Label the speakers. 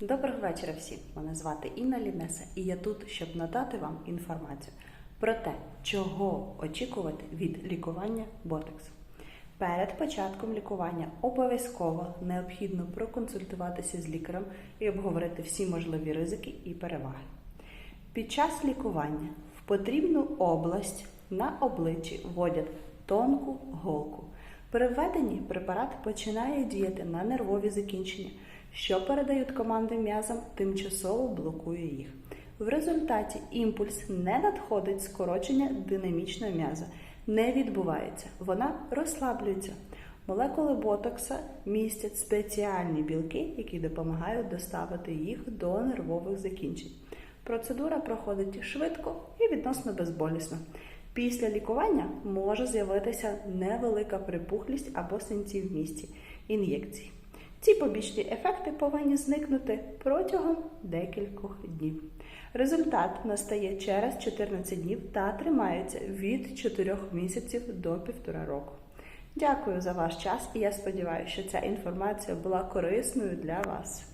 Speaker 1: Доброго вечора всім! Мене звати Інна Лінеса, і я тут, щоб надати вам інформацію про те, чого очікувати від лікування ботоксу. Перед початком лікування обов'язково необхідно проконсультуватися з лікарем і обговорити всі можливі ризики і переваги. Під час лікування в потрібну область на обличчі вводять тонку голку. При введенні препарат починає діяти на нервові закінчення, що передають команди м'язам, тимчасово блокує їх. В результаті імпульс не надходить скорочення динамічного м'яза, не відбувається, вона розслаблюється. Молекули ботокса містять спеціальні білки, які допомагають доставити їх до нервових закінчень. Процедура проходить швидко і відносно безболісно. Після лікування може з'явитися невелика припухлість або синці в місці ін'єкцій. Ці побічні ефекти повинні зникнути протягом декількох днів. Результат настає через 14 днів та тримається від 4 місяців до 1,5 року. Дякую за ваш час і я сподіваюся, що ця інформація була корисною для вас.